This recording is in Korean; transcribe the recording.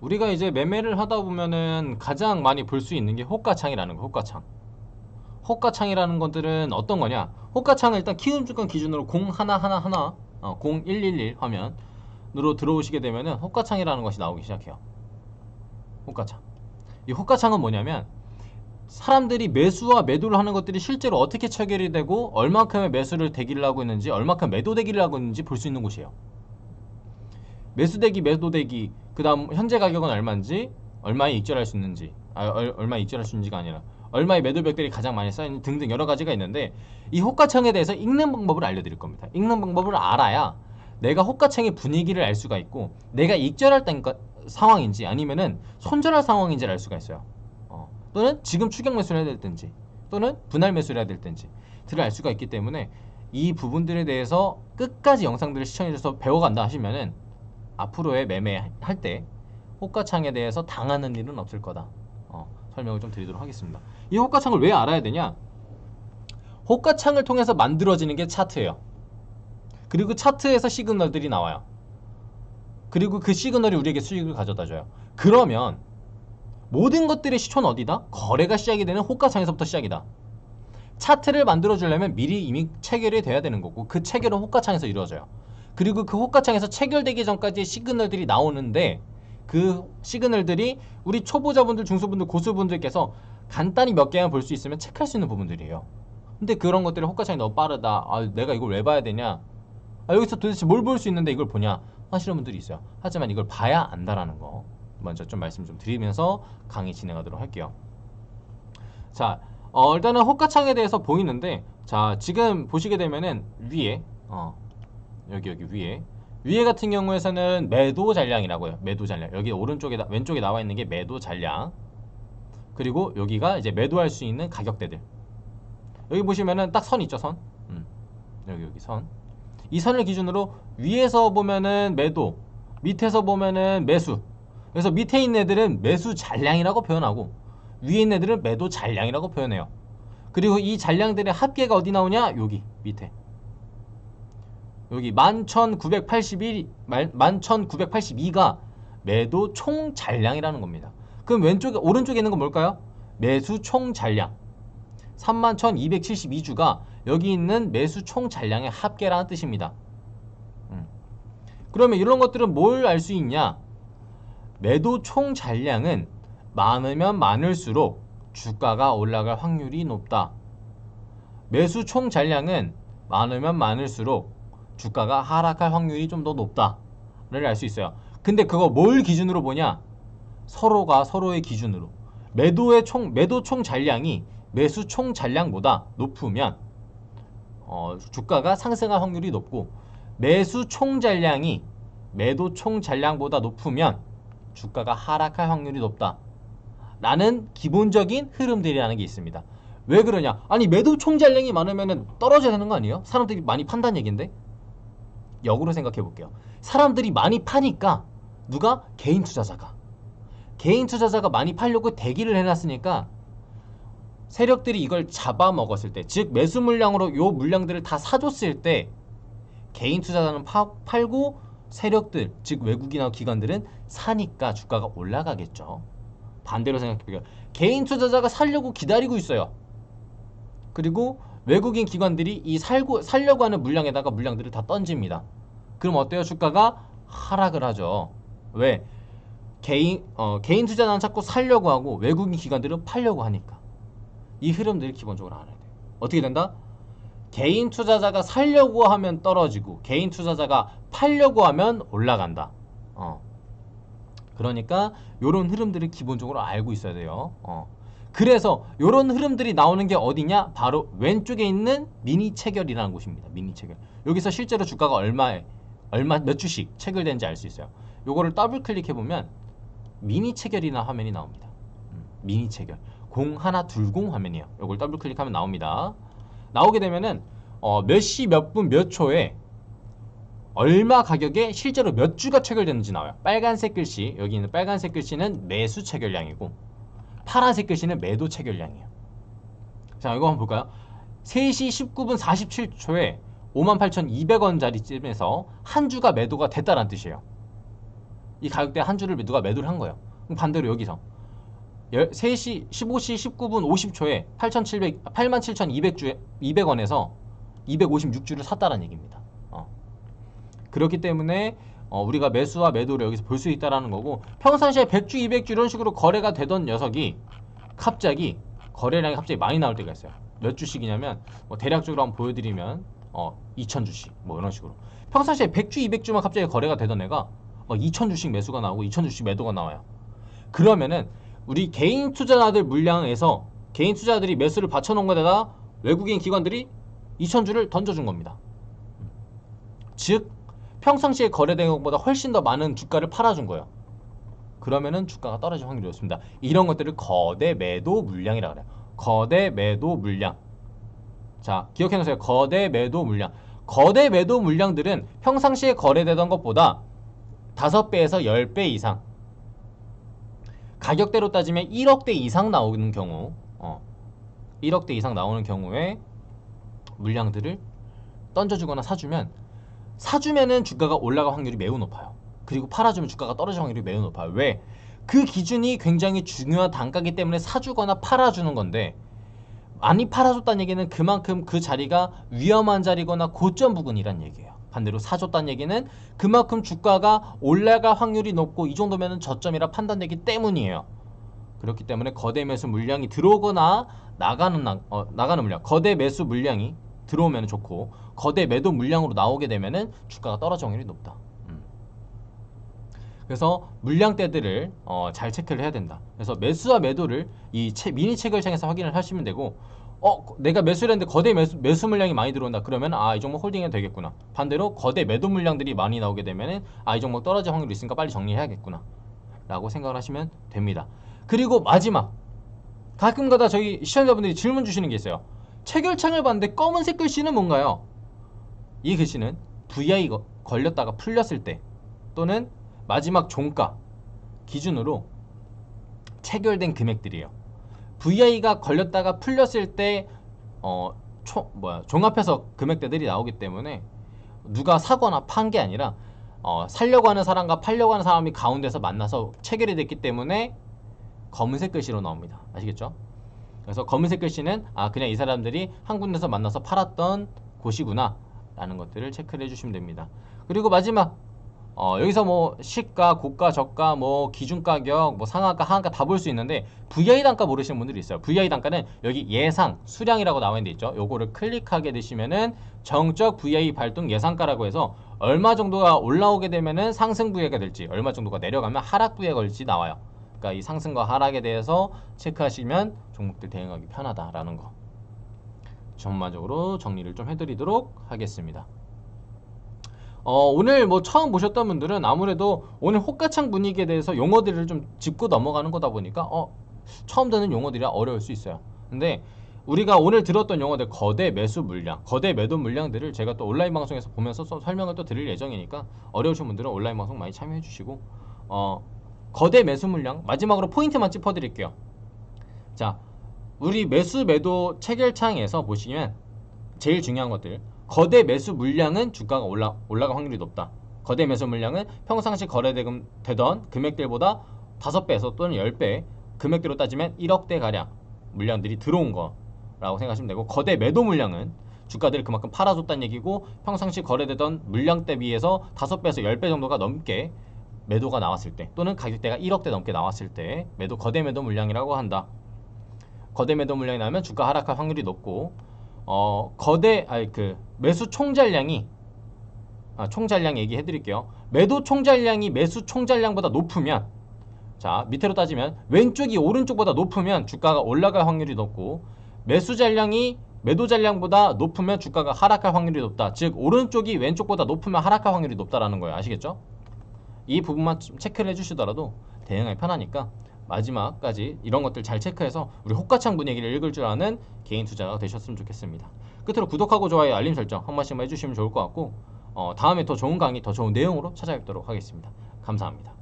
우리가 이제 매매를 하다 보면은 가장 많이 볼 수 있는 게 호가창이라는 거, 호가창. 호가창이라는 것들은 어떤 거냐? 호가창은 일단 키움 주권 기준으로 0 하나 하나 하나, 어, 0111 화면으로 들어오시게 되면은 호가창이라는 것이 나오기 시작해요. 호가창. 이 호가창은 뭐냐면 사람들이 매수와 매도를 하는 것들이 실제로 어떻게 체결이 되고 얼마큼의 매수를 대기를 하고 있는지 얼마큼 매도 대기를 하고 있는지 볼 수 있는 곳이에요. 매수 대기 매도 대기 그 다음 현재 가격은 얼마인지 얼마에 익절할 수 있는지 아, 얼, 얼마에 익절할 수 있는지가 아니라 얼마의 매도벽들이 가장 많이 쌓이는 등등 여러 가지가 있는데 이 호가창에 대해서 읽는 방법을 알려드릴 겁니다. 읽는 방법을 알아야 내가 호가창의 분위기를 알 수가 있고 내가 익절할 때 상황인지 아니면은 손절할 상황인지를 알 수가 있어요. 어, 또는 지금 추격 매수를 해야 될든지 또는 분할 매수를 해야 될든지 들을 알 수가 있기 때문에 이 부분들에 대해서 끝까지 영상들을 시청해줘서 배워간다 하시면은 앞으로의 매매할 때 호가창에 대해서 당하는 일은 없을 거다. 어, 설명을 좀 드리도록 하겠습니다. 이 호가창을 왜 알아야 되냐? 호가창을 통해서 만들어지는 게 차트예요. 그리고 차트에서 시그널들이 나와요. 그리고 그 시그널이 우리에게 수익을 가져다 줘요. 그러면 모든 것들의 시초는 어디다? 거래가 시작이 되는 호가창에서부터 시작이다. 차트를 만들어 주려면 미리 이미 체결이 돼야 되는 거고 그 체결은 호가창에서 이루어져요. 그리고 그 호가창에서 체결되기 전까지 시그널들이 나오는데 그 시그널들이 우리 초보자분들, 중소분들, 고수분들께서 간단히 몇 개만 볼 수 있으면 체크할 수 있는 부분들이에요. 근데 그런 것들이 호가창이 너무 빠르다. 아, 내가 이걸 왜 봐야 되냐? 아, 여기서 도대체 뭘 볼 수 있는데 이걸 보냐? 하시는 분들이 있어요. 하지만 이걸 봐야 안다라는 거 먼저 좀 말씀 좀 드리면서 강의 진행하도록 할게요. 자, 어, 일단은 호가창에 대해서 보이는데 자, 지금 보시게 되면은 위에 어, 여기 여기 위에 위에 같은 경우에서는 매도 잔량이라고요. 매도 잔량. 여기 오른쪽에 왼쪽에 나와 있는 게 매도 잔량. 그리고 여기가 이제 매도할 수 있는 가격대들. 여기 보시면은 딱 선 있죠, 선. 음. 여기 여기 선. 이 선을 기준으로 위에서 보면은 매도, 밑에서 보면은 매수. 그래서 밑에 있는 애들은 매수 잔량이라고 표현하고 위에 있는 애들은 매도 잔량이라고 표현해요. 그리고 이 잔량들의 합계가 어디 나오냐? 여기 밑에. 여기 11,981, 11,982가 매도 총 잔량이라는 겁니다. 그럼 왼쪽에, 오른쪽에 있는 건 뭘까요? 매수 총 잔량. 31,272주가 여기 있는 매수 총 잔량의 합계라는 뜻입니다. 음. 그러면 이런 것들은 뭘 알 수 있냐? 매도 총 잔량은 많으면 많을수록 주가가 올라갈 확률이 높다. 매수 총 잔량은 많으면 많을수록 주가가 하락할 확률이 좀 더 높다를 알 수 있어요. 근데 그거 뭘 기준으로 보냐? 서로가 서로의 기준으로 매도의 총 매도 총 잔량이 매수 총 잔량보다 높으면 어, 주가가 상승할 확률이 높고 매수 총 잔량이 매도 총 잔량보다 높으면 주가가 하락할 확률이 높다. 라는 기본적인 흐름들이라는 게 있습니다. 왜 그러냐? 아니 매도 총 잔량이 많으면 떨어져야 되는 거 아니에요? 사람들이 많이 판단 얘기인데 역으로 생각해 볼게요. 사람들이 많이 파니까 누가 개인 투자자가 개인 투자자가 많이 팔려고 대기를 해놨으니까 세력들이 이걸 잡아먹었을 때, 즉 매수 물량으로 요 물량들을 다 사줬을 때 개인 투자자는 파, 팔고 세력들, 즉 외국이나 기관들은 사니까 주가가 올라가겠죠. 반대로 생각해볼게요. 개인 투자자가 살려고 기다리고 있어요. 그리고 외국인 기관들이 이 살고 살려고 하는 물량에다가 물량들을 다 던집니다. 그럼 어때요? 주가가 하락을 하죠. 왜? 개인 어, 개인 투자자는 자꾸 살려고 하고 외국인 기관들은 팔려고 하니까 이 흐름들이 기본적으로 알아야 돼요. 어떻게 된다? 개인 투자자가 살려고 하면 떨어지고 개인 투자자가 팔려고 하면 올라간다. 어. 그러니까 이런 흐름들을 기본적으로 알고 있어야 돼요. 어. 그래서 이런 흐름들이 나오는 게 어디냐? 바로 왼쪽에 있는 미니 체결이라는 곳입니다. 미니 체결. 여기서 실제로 주가가 얼마에 얼마 몇 주씩 체결되는지 알 수 있어요. 요거를 더블 클릭해 보면 미니 체결이나 화면이 나옵니다. 음, 미니 체결. 0120 화면이에요. 요걸 더블 클릭하면 나옵니다. 나오게 되면은 어, 몇 시 몇 분 몇 초에 얼마 가격에 실제로 몇 주가 체결되는지 나와요. 빨간색 글씨, 여기 있는 빨간색 글씨는 매수 체결량이고 파란색 글씨는 매도 체결량이에요. 자, 이거 한번 볼까요? 3시 19분 47초에 58,200원짜리쯤에서 한 주가 매도가 됐다는 뜻이에요. 이 가격대 한 주를 누가 매도를 한 거예요. 반대로 여기서 3시 15시 19분 50초에 8,700 87,200주 200원에서 256주를 샀다는 얘기입니다. 어. 그렇기 때문에 어, 우리가 매수와 매도를 여기서 볼 수 있다라는 거고 평상시에 100주, 200주 이런 식으로 거래가 되던 녀석이 갑자기 거래량이 갑자기 많이 나올 때가 있어요. 몇 주씩이냐면 뭐 대략적으로 한번 보여드리면 어 2,000주씩 뭐 이런 식으로 평상시에 100주, 200주만 갑자기 거래가 되던 애가 막 2,000주씩 매수가 나오고 2,000주씩 매도가 나와요. 그러면은 우리 개인 투자자들 물량에서 개인 투자자들이 매수를 받쳐놓은 거에다가 외국인 기관들이 2,000주를 던져준 겁니다. 즉 평상시에 거래된 것보다 훨씬 더 많은 주가를 팔아준 거예요. 그러면은 주가가 떨어질 확률이 높습니다. 이런 것들을 거대 매도 물량이라고 그래요. 거대 매도 물량. 자, 기억해 놓으세요. 거대 매도 물량. 거대 매도 물량들은 평상시에 거래되던 것보다 5배에서 10배 이상 가격대로 따지면 1억대 이상 나오는 경우 어, 1억대 이상 나오는 경우에 물량들을 던져주거나 사주면 사주면은 주가가 올라갈 확률이 매우 높아요. 그리고 팔아주면 주가가 떨어질 확률이 매우 높아요. 왜? 그 기준이 굉장히 중요한 단가기 때문에 사주거나 팔아주는 건데 많이 팔아줬다는 얘기는 그만큼 그 자리가 위험한 자리거나 고점 부근이란 얘기예요. 반대로 사줬다는 얘기는 그만큼 주가가 올라갈 확률이 높고 이 정도면 저점이라 판단되기 때문이에요. 그렇기 때문에 거대 매수 물량이 들어오거나 나가는 나, 어, 나가는 물량, 거대 매수 물량이 들어오면 좋고 거대 매도 물량으로 나오게 되면은 주가가 떨어질 확률이 높다. 음. 그래서 물량대들을 어, 잘 체크를 해야 된다. 그래서 매수와 매도를 이 체, 미니 체결창에서 확인을 하시면 되고 어 내가 매수를 했는데 거대 매수, 매수 물량이 많이 들어온다 그러면 아 이 종목 홀딩해도 되겠구나 반대로 거대 매도 물량들이 많이 나오게 되면은 아 이 종목 떨어질 확률이 있으니까 빨리 정리해야겠구나 라고 생각을 하시면 됩니다 그리고 마지막 가끔가다 저희 시청자분들이 질문 주시는 게 있어요 체결창을 봤는데 검은색 글씨는 뭔가요? 이 글씨는 VI 거- 걸렸다가 풀렸을 때 또는 마지막 종가 기준으로 체결된 금액들이에요. VI가 걸렸다가 풀렸을 때 어, 총 뭐야 종합해서 금액대들이 나오기 때문에 누가 사거나 판 게 아니라 어, 살려고 하는 사람과 팔려고 하는 사람이 가운데서 만나서 체결이 됐기 때문에 검은색 글씨로 나옵니다. 아시겠죠? 그래서 검은색 글씨는 아 그냥 이 사람들이 한 군데서 만나서 팔았던 곳이구나 라는 것들을 체크를 해주시면 됩니다. 그리고 마지막 어, 여기서 뭐 시가, 고가, 저가, 뭐 기준 가격, 뭐 상한가, 하한가 다 볼 수 있는데 VI 단가 모르시는 분들이 있어요. VI 단가는 여기 예상, 수량이라고 나와 있는 데 있죠. 요거를 클릭하게 되시면은 정적 VI 발동 예상가라고 해서 얼마 정도가 올라오게 되면은 상승 부위가 될지, 얼마 정도가 내려가면 하락 부위가 걸지 나와요. 그러니까 이 상승과 하락에 대해서 체크하시면 종목들 대응하기 편하다라는 거. 전반적으로 정리를 좀 해드리도록 하겠습니다. 어, 오늘 뭐 처음 보셨던 분들은 아무래도 오늘 호가창 분위기에 대해서 용어들을 좀 짚고 넘어가는 거다 보니까 어, 처음 듣는 용어들이라 어려울 수 있어요. 근데 우리가 오늘 들었던 용어들 거대 매수 물량, 거대 매도 물량들을 제가 또 온라인 방송에서 보면서 서- 설명을 또 드릴 예정이니까 어려우신 분들은 온라인 방송 많이 참여해 주시고 어, 거대 매수 물량 마지막으로 포인트만 짚어 드릴게요. 자, 우리 매수 매도 체결창에서 보시면 제일 중요한 것들 거대 매수 물량은 주가가 올라 올라갈 확률이 높다. 거대 매수 물량은 평상시 거래되던 되던 금액들보다 5배에서 또는 10배 금액대로 따지면 1억대 가량 물량들이 들어온 거라고 생각하시면 되고 거대 매도 물량은 주가들을 그만큼 팔아줬다는 얘기고 평상시 거래되던 물량 대비해서 5배에서 10배 정도가 넘게 매도가 나왔을 때 또는 가격대가 1억대 넘게 나왔을 때 매도 거대 매도 물량이라고 한다. 거대 매도 물량이 나면 주가 하락할 확률이 높고 어 거대 아니 그 매수 총잔량이 아, 총잔량 얘기해 드릴게요. 매도 총잔량이 매수 총잔량보다 높으면 자 밑으로 따지면 왼쪽이 오른쪽보다 높으면 주가가 올라갈 확률이 높고 매수 잔량이 매도 잔량보다 높으면 주가가 하락할 확률이 높다. 즉 오른쪽이 왼쪽보다 높으면 하락할 확률이 높다라는 거예요. 아시겠죠? 이 부분만 좀 체크를 해주시더라도 대응하기 편하니까 마지막까지 이런 것들 잘 체크해서 우리 호가창 분위기를 읽을 줄 아는 개인 투자가 되셨으면 좋겠습니다. 끝으로 구독하고 좋아요, 알림 설정 한 번씩만 해주시면 좋을 것 같고 어, 다음에 더 좋은 강의, 더 좋은 내용으로 찾아뵙도록 하겠습니다. 감사합니다.